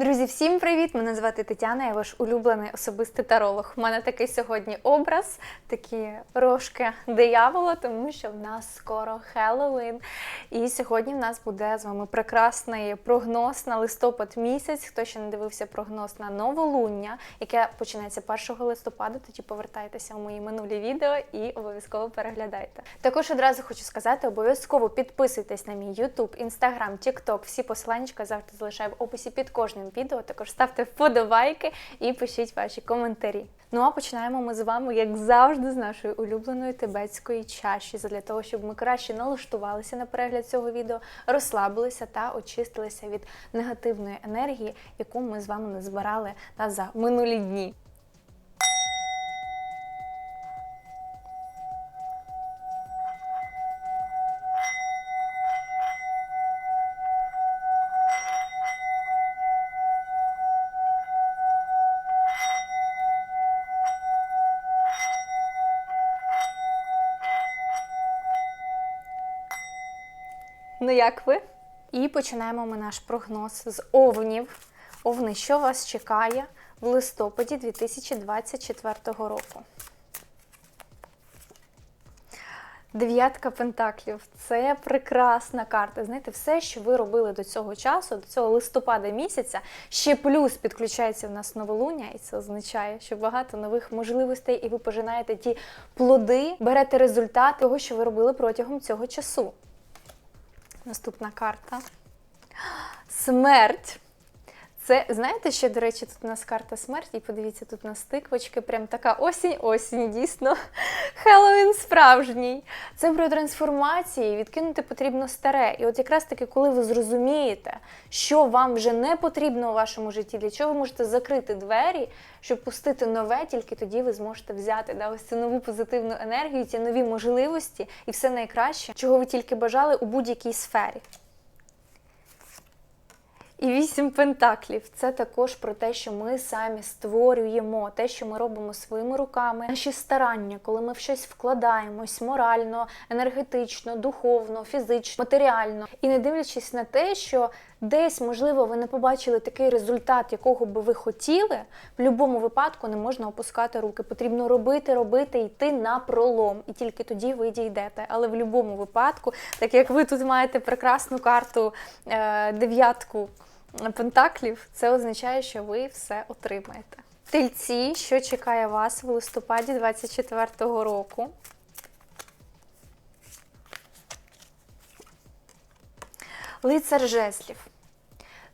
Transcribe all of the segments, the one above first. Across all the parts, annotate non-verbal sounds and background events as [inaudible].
Друзі, всім привіт! Мене звати Тетяна, я ваш улюблений особистий таролог. У мене такий сьогодні образ, такі рожки диявола, тому що в нас скоро Хеллоуін. І сьогодні в нас буде з вами прекрасний прогноз на листопад місяць. Хто ще не дивився прогноз на новолуння, яке починається 1 листопада, тоді повертайтеся у мої минулі відео і обов'язково переглядайте. Також одразу хочу сказати, обов'язково підписуйтесь на мій YouTube, Instagram, TikTok. Всі посилання завжди залишаю в описі під кожним відео. Також ставте вподобайки і пишіть ваші коментарі. Ну а починаємо ми з вами, як завжди, з нашої улюбленої тибетської чаші, для того, щоб ми краще налаштувалися на перегляд цього відео, розслабилися та очистилися від негативної енергії, яку ми з вами назбирали та за минулі дні. Ну як ви? І починаємо ми наш прогноз з овнів. Овни, що вас чекає в листопаді 2024 року? Дев'ятка пентаклів це прекрасна карта. Знаєте, все, що ви робили до цього часу, до цього листопада місяця, ще плюс підключається в нас новолуння, і це означає, що багато нових можливостей, і ви пожинаєте ті плоди, берете результат того, що ви робили протягом цього часу. Наступна карта. Смерть. Це, знаєте, що, до речі, тут у нас карта смерті, подивіться, тут у нас тиквочки, прям така осінь-осінь, дійсно. [laughs] Хеллоуін справжній. Це про трансформації, відкинути потрібно старе. І от якраз таки, коли ви зрозумієте, що вам вже не потрібно у вашому житті, для чого ви можете закрити двері, щоб пустити нове, тільки тоді ви зможете взяти да, ось цю нову позитивну енергію, ці нові можливості і все найкраще, чого ви тільки бажали у будь-якій сфері. І вісім пентаклів це також про те, що ми самі створюємо, те, що ми робимо своїми руками, наші старання, коли ми в щось вкладаємось морально, енергетично, духовно, фізично, матеріально. І не дивлячись на те, що десь, можливо, ви не побачили такий результат, якого би ви хотіли, в будь-якому випадку не можна опускати руки. Потрібно робити, робити, йти на пролом. І тільки тоді ви дійдете. Але в будь-якому випадку, так як ви тут маєте прекрасну карту е, дев'ятку пентаклів, це означає, що ви все отримаєте. Тельці, що чекає вас в листопаді 2024 року. Лицар жезлів.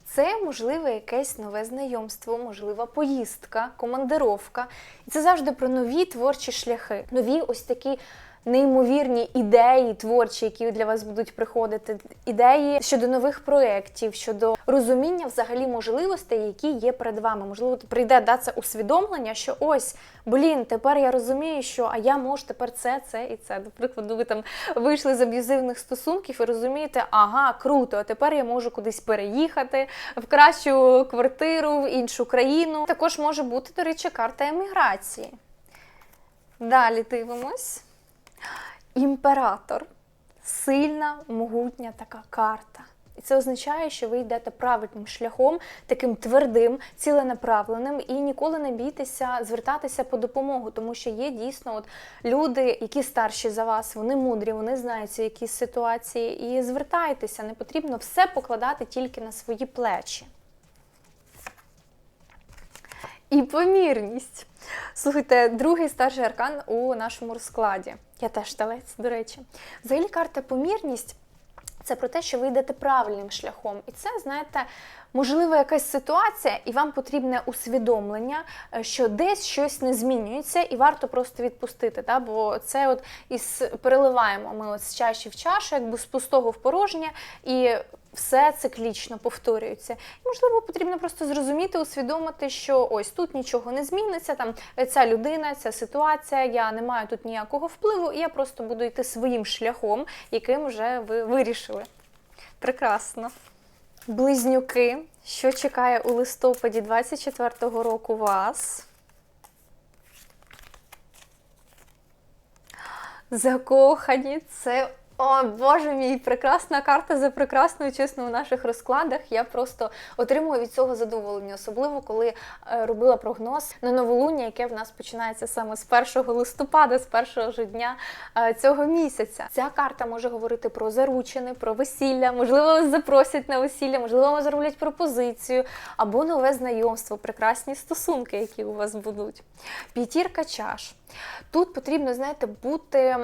Це можливе якесь нове знайомство, можлива поїздка, командировка. І це завжди про нові творчі шляхи, нові ось такі неймовірні ідеї творчі, які для вас будуть приходити, ідеї щодо нових проєктів, щодо розуміння взагалі можливостей, які є перед вами. Можливо, прийде да, це усвідомлення, що ось, блін, тепер я розумію, що а я можу тепер це, це і це. До прикладу, ви там вийшли з аб'юзивних стосунків і розумієте, ага, круто, а тепер я можу кудись переїхати в кращу квартиру, в іншу країну. Також може бути, до речі, карта еміграції. Далі дивимось. Імператор сильна, могутня така карта. І це означає, що ви йдете правильним шляхом, таким твердим, ціленаправленим, і ніколи не бійтеся звертатися по допомогу, тому що є дійсно от люди, які старші за вас, вони мудрі, вони знають якісь ситуації. І звертайтеся, не потрібно все покладати тільки на свої плечі. І помірність. Слухайте, другий старший аркан у нашому розкладі. Я теж телець, до речі. Взагалі, карта помірність це про те, що ви йдете правильним шляхом. І це, знаєте, можливо, якась ситуація, і вам потрібне усвідомлення, е, що десь щось не змінюється, і варто просто відпустити. Да? Бо це от із переливаємо ми от з чаші в чашу, якби з пустого в порожнє, і все циклічно повторюється. І, можливо, потрібно просто зрозуміти, усвідомити, що ось тут нічого не зміниться. Там е, ця людина, ця ситуація, я не маю тут ніякого впливу, і я просто буду йти своїм шляхом, яким вже ви вирішили. Прекрасно. Близнюки, що чекає у листопаді 24-го року вас? Закохані це О, боже мій, прекрасна карта за прекрасною, чесно, у наших розкладах. Я просто отримую від цього задоволення, особливо коли е, робила прогноз на новолуння, яке в нас починається саме з 1 листопада, з першого ж дня е, цього місяця. Ця карта може говорити про заручини, про весілля, можливо, вас запросять на весілля, можливо, вам зроблять пропозицію або нове знайомство, прекрасні стосунки, які у вас будуть. П'ятірка чаш. Тут потрібно, знаєте, бути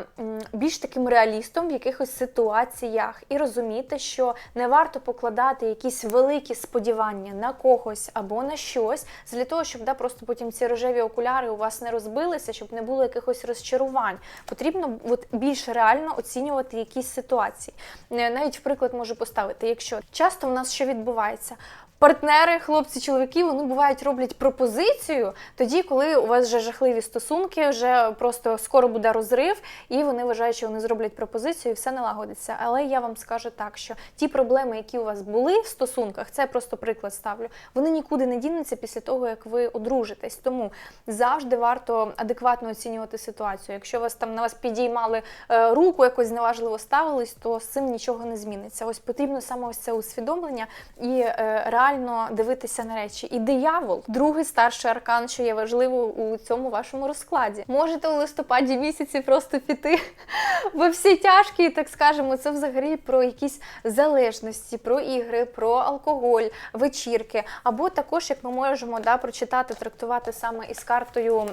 більш таким реалістом в якихось ситуаціях і розуміти, що не варто покладати якісь великі сподівання на когось або на щось, для того, щоб да, просто потім ці рожеві окуляри у вас не розбилися, щоб не було якихось розчарувань. Потрібно от, більш реально оцінювати якісь ситуації. Е, Навіть в приклад можу поставити, якщо часто в нас що відбувається. Партнери, хлопці, чоловіки, вони бувають роблять пропозицію тоді, коли у вас вже жахливі стосунки, вже просто скоро буде розрив, і вони вважають, що вони зроблять пропозицію і все налагодиться. Але я вам скажу так, що ті проблеми, які у вас були в стосунках, це просто приклад ставлю. Вони нікуди не дінуться після того, як ви одружитесь. Тому завжди варто адекватно оцінювати ситуацію. Якщо вас там на вас підіймали е, руку, якось зневажливо ставились, то з цим нічого не зміниться. Ось потрібно саме ось це усвідомлення і е, реально дивитися на речі. І диявол, другий старший аркан, що є важливо у цьому вашому розкладі. Можете у листопаді місяці просто піти [laughs] во всі тяжкі, так скажемо. Це взагалі про якісь залежності, про ігри, про алкоголь, вечірки. Або також, як ми можемо да, прочитати, трактувати саме із картою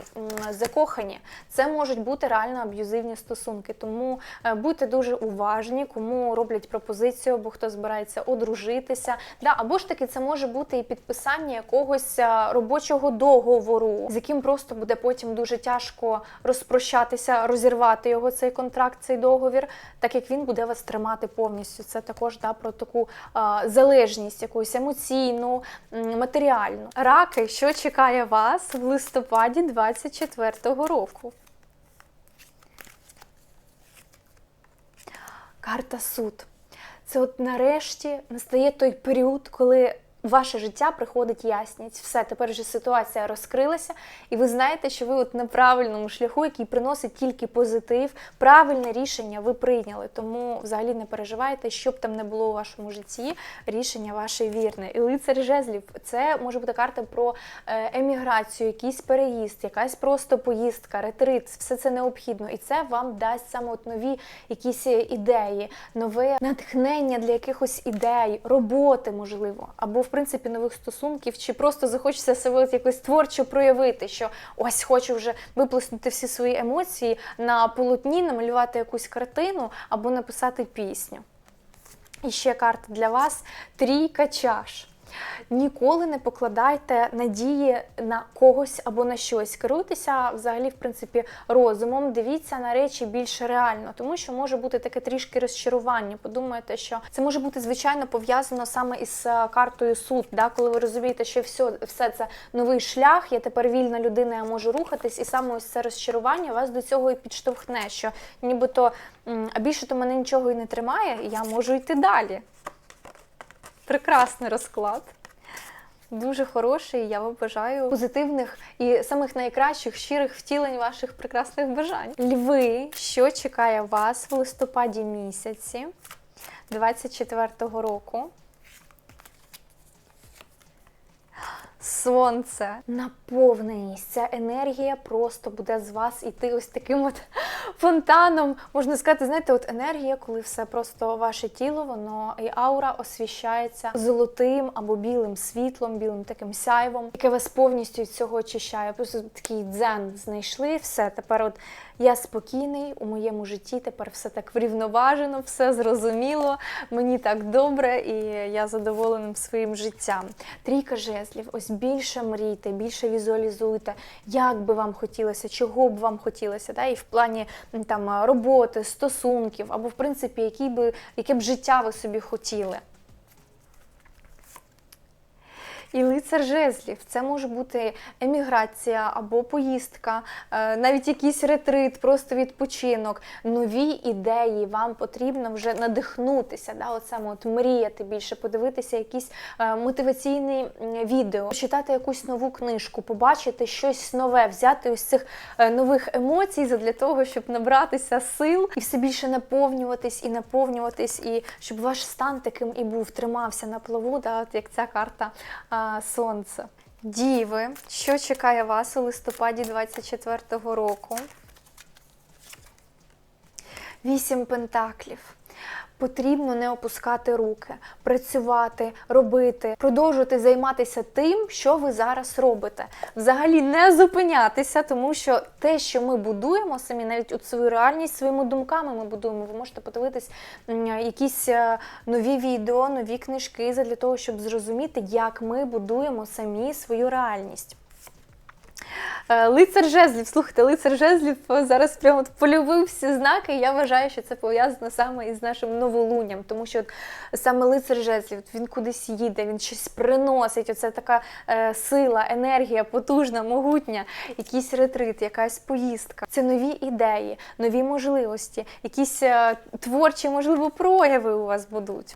закохані. Це можуть бути реально аб'юзивні стосунки. Тому е, будьте дуже уважні, кому роблять пропозицію, або хто збирається одружитися. Да, або ж таки, це може бути і підписання якогось е, робочого договору, з яким просто буде потім дуже тяжко розпрощатися, розірвати його цей контракт, цей договір, так як він буде вас тримати повністю. Це також да, про таку е, залежність, якусь емоційну, матеріальну. Раки, що чекає вас в листопаді 24-го року? Карта суд. Це от нарешті настає той період, коли в ваше життя приходить ясність. Все, тепер вже ситуація розкрилася, і ви знаєте, що ви от на правильному шляху, який приносить тільки позитив, правильне рішення ви прийняли. Тому взагалі не переживайте, що б там не було у вашому житті, рішення ваше вірне. І лицар жезлів це може бути карта про е, еміграцію, якийсь переїзд, якась просто поїздка, ретрит. Все це необхідно, і це вам дасть саме от нові якісь ідеї, нове натхнення для якихось ідей, роботи, можливо, або в принципі нових стосунків, чи просто захочеться себе якось творчо проявити, що ось хочу вже виплеснути всі свої емоції на полотні, намалювати якусь картину або написати пісню. І ще карта для вас трійка чаш. Ніколи не покладайте надії на когось або на щось. Керуйтеся взагалі, в принципі, розумом. Дивіться на речі більш реально, тому що може бути таке трішки розчарування. Подумайте, що це може бути звичайно пов'язано саме із е, картою суд, да? коли ви розумієте, що все, все це новий шлях, я тепер вільна людина, я можу рухатись, і саме ось це розчарування вас до цього і підштовхне, що нібито більше то мене нічого і не тримає, і я можу йти далі. Прекрасний розклад. Дуже хороший. Я вам бажаю позитивних і самих найкращих щирих втілень ваших прекрасних бажань. Льви, що чекає вас в листопаді місяці 24-го року? Сонце, наповненість, ця енергія просто буде з вас іти ось таким от фонтаном. Можна сказати, знаєте, от енергія, коли все просто ваше тіло, воно і аура освіщається золотим або білим світлом, білим таким сяйвом, яке вас повністю від цього очищає. Просто такий дзен знайшли, все. Тепер от я спокійний у моєму житті, тепер все так врівноважено, все зрозуміло, мені так добре, і я задоволеним своїм життям. Трійка жезлів, ось більше мрійте, більше візуалізуйте, як би вам хотілося, чого б вам хотілося, да? і в плані там роботи, стосунків, або в принципі, які би, яке б життя ви собі хотіли. І лицар жезлів. Це може бути еміграція або поїздка, е, навіть якийсь ретрит, просто відпочинок. Нові ідеї. Вам потрібно вже надихнутися. Да, от саме от мріяти більше, подивитися якісь е, мотиваційні відео, читати якусь нову книжку, побачити щось нове, взяти ось цих е, нових емоцій для того, щоб набратися сил і все більше наповнюватись і наповнюватись, і щоб ваш стан таким і був, тримався на плаву, да, от як ця карта а, сонця. Діви, що чекає вас у листопаді 24-го року? Вісім пентаклів. Потрібно не опускати руки, працювати, робити, продовжувати займатися тим, що ви зараз робите. Взагалі не зупинятися, тому що те, що ми будуємо самі, навіть у свою реальність своїми думками ми будуємо. Ви можете подивитись якісь е, нові відео, нові книжки для того, щоб зрозуміти, як ми будуємо самі свою реальність. Е, Лицар жезлів, слухайте, лицар жезлів е, зараз прямо полюбив всі знаки. і Я вважаю, що це пов'язано саме із нашим новолунням, тому що от саме лицар жезлів він кудись їде, він щось приносить. Оце така е, сила, енергія, потужна, могутня, якийсь ретрит, якась поїздка. Це нові ідеї, нові можливості, якісь е, творчі, можливо, прояви у вас будуть.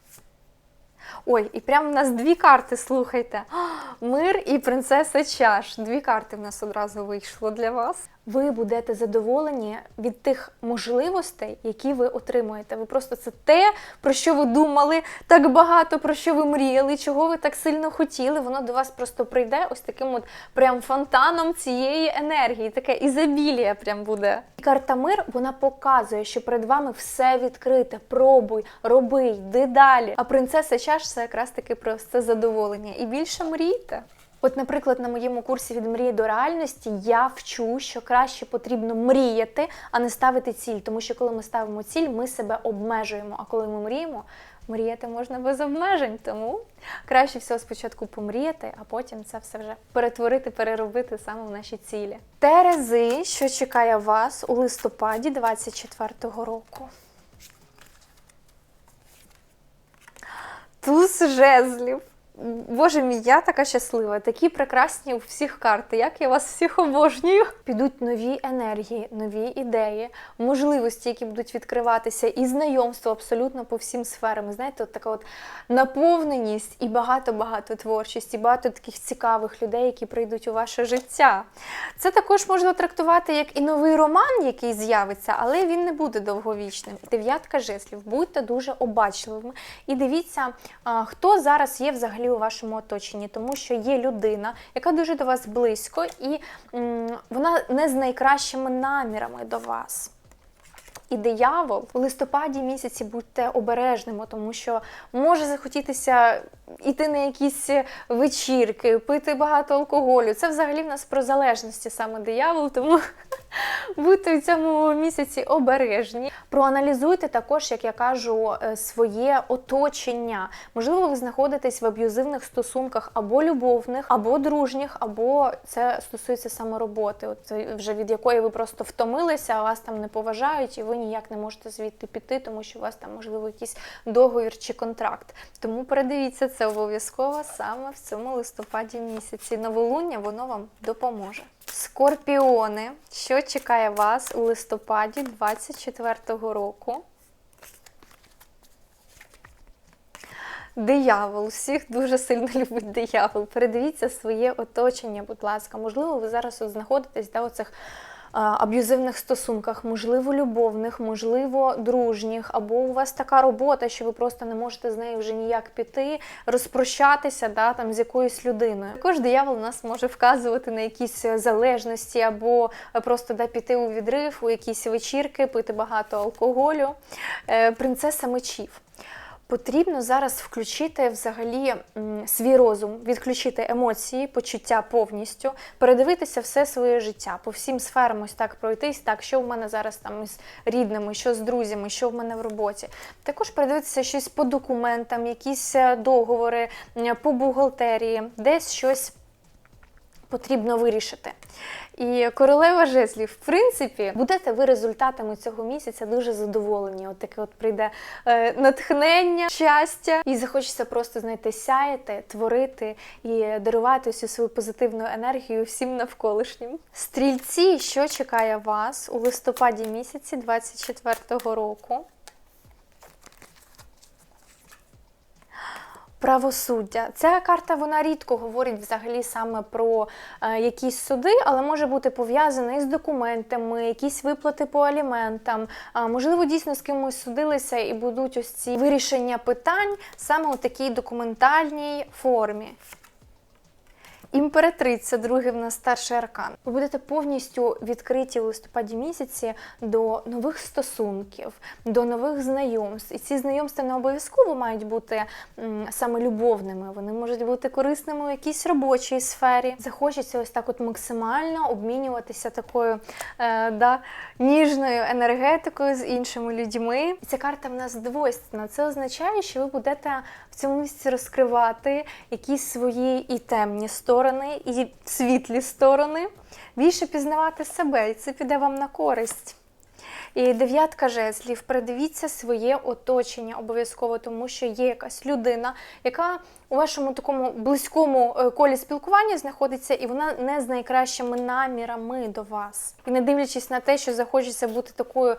Ой, і прямо в нас дві карти, слухайте. [gasps] Мир і принцеса чаш. Дві карти в нас одразу вийшло для вас. Ви будете задоволені від тих можливостей, які ви отримуєте. Ви просто це те, про що ви думали так багато, про що ви мріяли, чого ви так сильно хотіли. Воно до вас просто прийде ось таким от прям фонтаном цієї енергії. Таке ізобілія прям буде. Карта мир вона показує, що перед вами все відкрите. Пробуй, роби, йди далі. А принцеса чаш це якраз таки про це задоволення. І більше мрійте. От, наприклад, на моєму курсі від мрії до реальності я вчу, що краще потрібно мріяти, а не ставити ціль. Тому що коли ми ставимо ціль, ми себе обмежуємо. А коли ми мріємо, мріяти можна без обмежень. Тому краще всього спочатку помріяти, а потім це все вже перетворити, переробити саме в наші цілі. Терези, що чекає вас у листопаді 24-го року. Туз жезлів. Боже мій, я така щаслива, такі прекрасні у всіх карти. Як я вас всіх обожнюю. Підуть нові енергії, нові ідеї, можливості, які будуть відкриватися, і знайомство абсолютно по всім сферам. Знаєте, от така от наповненість і багато-багато творчості, багато таких цікавих людей, які прийдуть у ваше життя. Це також можна трактувати як і новий роман, який з'явиться, але він не буде довговічним. Дев'ятка жезлів. Будьте дуже обачливими і дивіться, хто зараз є взагалі у вашому оточенні, тому що є людина, яка дуже до вас близько, і вона не з найкращими намірами до вас. І диявол у листопаді місяці будьте обережними, тому що може захотітися йти на якісь вечірки, пити багато алкоголю. Це взагалі в нас про залежності саме диявол, тому будьте в цьому місяці обережні. Проаналізуйте також, як я кажу, е, своє оточення. Можливо, ви знаходитесь в аб'юзивних стосунках або любовних, або дружніх, або це стосується саме роботи, от е, вже від якої ви просто втомилися, а вас там не поважають, і ви ніяк не можете звідти піти, тому що у вас там можливо якийсь договір чи контракт. Тому передивіться це обов'язково саме в цьому листопаді місяці. Новолуння воно вам допоможе. Скорпіони, що чекає вас у листопаді 24-го року? Диявол, всіх дуже сильно [laughs] любить диявол. Передивіться своє оточення, будь ласка. Можливо, ви зараз знаходитесь да, у цих аб'юзивних стосунках, можливо, любовних, можливо, дружніх, або у вас така робота, що ви просто не можете з нею вже ніяк піти, розпрощатися да, там, з якоюсь людиною. Також диявол нас може вказувати на якісь залежності, або просто да, піти у відрив, у якісь вечірки, пити багато алкоголю. Е, Принцеса мечів. Потрібно зараз включити взагалі свій розум, відключити емоції, почуття повністю, передивитися все своє життя, по всім сферам ось так пройтись, так, що в мене зараз там із рідними, що з друзями, що в мене в роботі. Також передивитися щось по документам, якісь е, договори, по бухгалтерії, десь щось потрібно вирішити. І королева жезлів, в принципі, будете ви результатами цього місяця дуже задоволені. От таке от прийде е, натхнення, щастя, і захочеться просто знайти сяяти, творити і дарувати всю свою позитивну енергію всім навколишнім. Стрільці, що чекає вас у листопаді місяці 24-го року? Правосуддя. Ця карта вона рідко говорить взагалі саме про е, якісь суди, але може бути пов'язана із документами, якісь виплати по аліментам. Е, можливо, дійсно з кимось судилися і будуть ось ці вирішення питань саме у такій документальній формі. Імператриця, другий в нас старший аркан. Ви будете повністю відкриті у листопаді місяці до нових стосунків, до нових знайомств. І ці знайомства не обов'язково мають бути саме любовними. Вони можуть бути корисними у якійсь робочій сфері. Захочеться ось так, от максимально обмінюватися такою е, да, ніжною енергетикою з іншими людьми. І ця карта в нас двойственна. Це означає, що ви будете в цьому місці розкривати якісь свої і темні сторони, і світлі сторони, більше пізнавати себе, і це піде вам на користь. І дев'ятка жезлів. Передивіться своє оточення обов'язково, тому що є якась людина, яка у вашому такому близькому е, колі спілкування знаходиться, і вона не з найкращими намірами до вас. І не дивлячись на те, що захочеться бути такою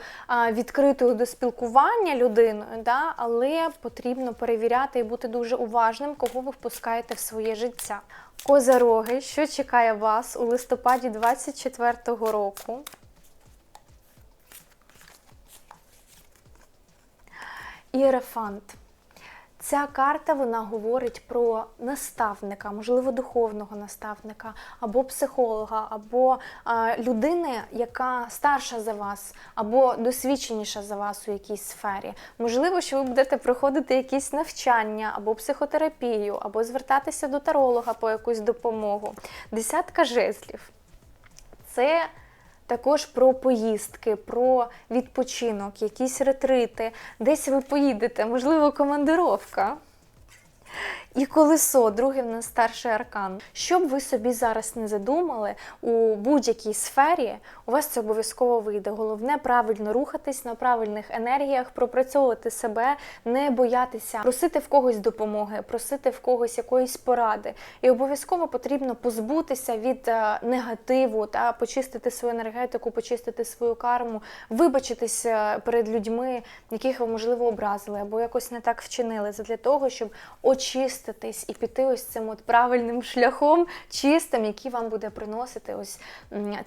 відкритою до спілкування людиною, да, але потрібно перевіряти і бути дуже уважним, кого ви впускаєте в своє життя. Козароги, що чекає вас у листопаді 24-го року? Ієрофант. Ця карта вона говорить про наставника, можливо, духовного наставника, або психолога, або а, людини, яка старша за вас, або досвідченіша за вас у якійсь сфері. Можливо, що ви будете проходити якісь навчання, або психотерапію, або звертатися до таролога по якусь допомогу. Десятка жезлів. Це також про поїздки, про відпочинок, якісь ретрити, десь ви поїдете, можливо, командировка. І колесо, другий в нас старший аркан. Що б ви собі зараз не задумали у будь-якій сфері, у вас це обов'язково вийде. Головне правильно рухатись на правильних енергіях, пропрацьовувати себе, не боятися, просити в когось допомоги, просити в когось якоїсь поради. І обов'язково потрібно позбутися від е, негативу та почистити свою енергетику, почистити свою карму, вибачитися перед людьми, яких ви можливо образили або якось не так вчинили, для того, щоб очистити очиститись і піти ось цим от правильним шляхом, чистим, який вам буде приносити ось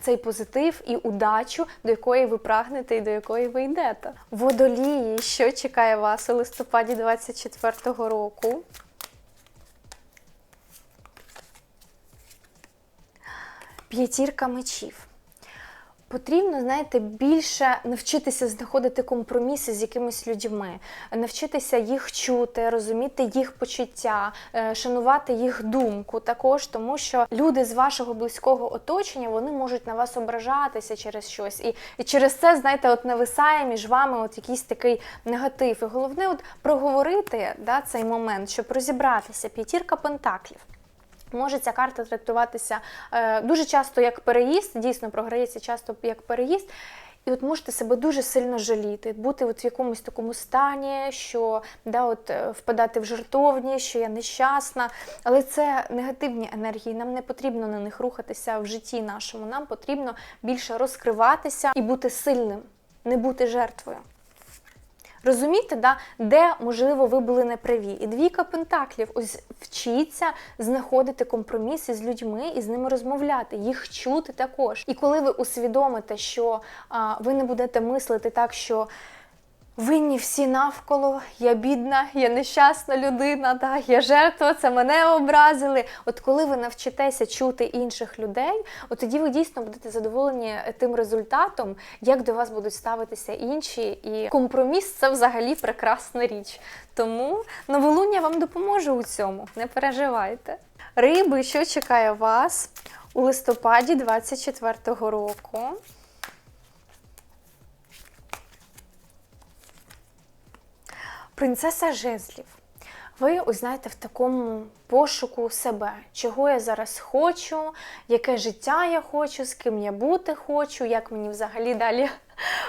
цей позитив і удачу, до якої ви прагнете і до якої ви йдете. Водолії, що чекає вас у листопаді 24-го року? П'ятірка мечів. Потрібно, знаєте, більше навчитися знаходити компроміси з якимись людьми, навчитися їх чути, розуміти їх почуття, е, шанувати їх думку також, тому що люди з вашого близького оточення вони можуть на вас ображатися через щось, і і через це, знаєте, от нависає між вами от якийсь такий негатив. І головне, от проговорити да, цей момент, щоб розібратися. П'ятірка пентаклів. Може ця карта трактуватися е, дуже часто як переїзд, дійсно програється часто як переїзд. І от можете себе дуже сильно жаліти, бути от в якомусь такому стані, що да, от, е, впадати в жартовні, що я нещасна. Але це негативні енергії, нам не потрібно на них рухатися в житті нашому. Нам потрібно більше розкриватися і бути сильним, не бути жертвою. Розумієте, да? де, можливо, ви були неправі. І двійка пентаклів, ось вчіться знаходити компроміси з людьми і з ними розмовляти, їх чути також. І коли ви усвідомите, що а, ви не будете мислити так, що. Винні всі навколо, я бідна, я нещасна людина, да, я жертва, це мене образили. От коли ви навчитеся чути інших людей, от тоді ви дійсно будете задоволені тим результатом, як до вас будуть ставитися інші. І компроміс це взагалі прекрасна річ. Тому новолуння вам допоможе у цьому. Не переживайте. Риби, що чекає вас у листопаді 24-го року. Принцеса жезлів. Ви ось знаєте, в такому пошуку себе, чого я зараз хочу, яке життя я хочу, з ким я бути хочу, як мені взагалі далі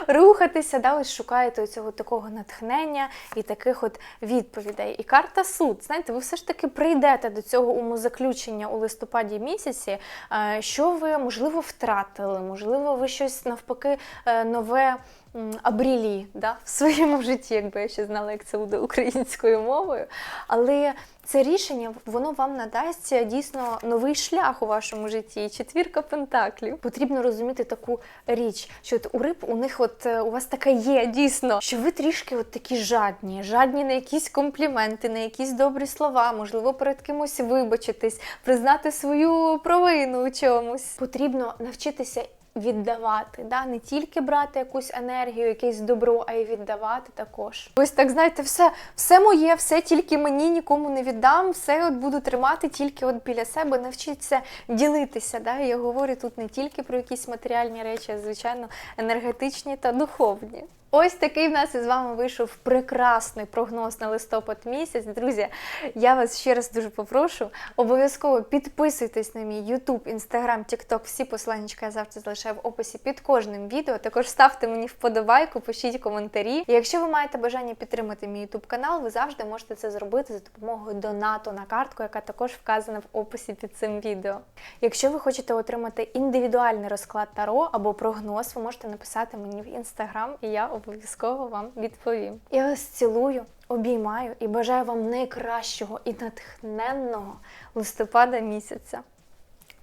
рухатися. Да, ось шукаєте цього такого натхнення і таких от відповідей. І карта суд. Знаєте, ви все ж таки прийдете до цього умозаключення у листопаді місяці, е, що ви можливо втратили, можливо, ви щось навпаки е, нове. м, Обрілі да, в своєму житті, якби я ще знала, як це буде українською мовою. Але це рішення воно вам надасть дійсно новий шлях у вашому житті. Четвірка пентаклів. Потрібно розуміти таку річ, що от у риб у них, от е, у вас така є дійсно, що ви трішки от такі жадні, жадні на якісь компліменти, на якісь добрі слова, можливо, перед кимось вибачитись, признати свою провину у чомусь. Потрібно навчитися. Віддавати, да? не тільки брати якусь енергію, якесь добро, а й віддавати також. Ось так знаєте, все, все моє, все тільки мені нікому не віддам, все от буду тримати тільки от біля себе, навчитися ділитися. Да? Я говорю тут не тільки про якісь матеріальні речі, а звичайно енергетичні та духовні. Ось такий в нас із вами вийшов прекрасний прогноз на листопад місяць. Друзі, я вас ще раз дуже попрошу. Обов'язково підписуйтесь на мій YouTube, Instagram, TikTok. Всі посилання я завжди залишаю в описі під кожним відео. Також ставте мені вподобайку, пишіть коментарі. І якщо ви маєте бажання підтримати мій YouTube канал, ви завжди можете це зробити за допомогою донату на картку, яка також вказана в описі під цим відео. Якщо ви хочете отримати індивідуальний розклад таро або прогноз, ви можете написати мені в Instagram, і я обов'язково вам відповім. Я вас цілую, обіймаю і бажаю вам найкращого і натхненного листопада місяця.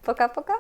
Пока-пока!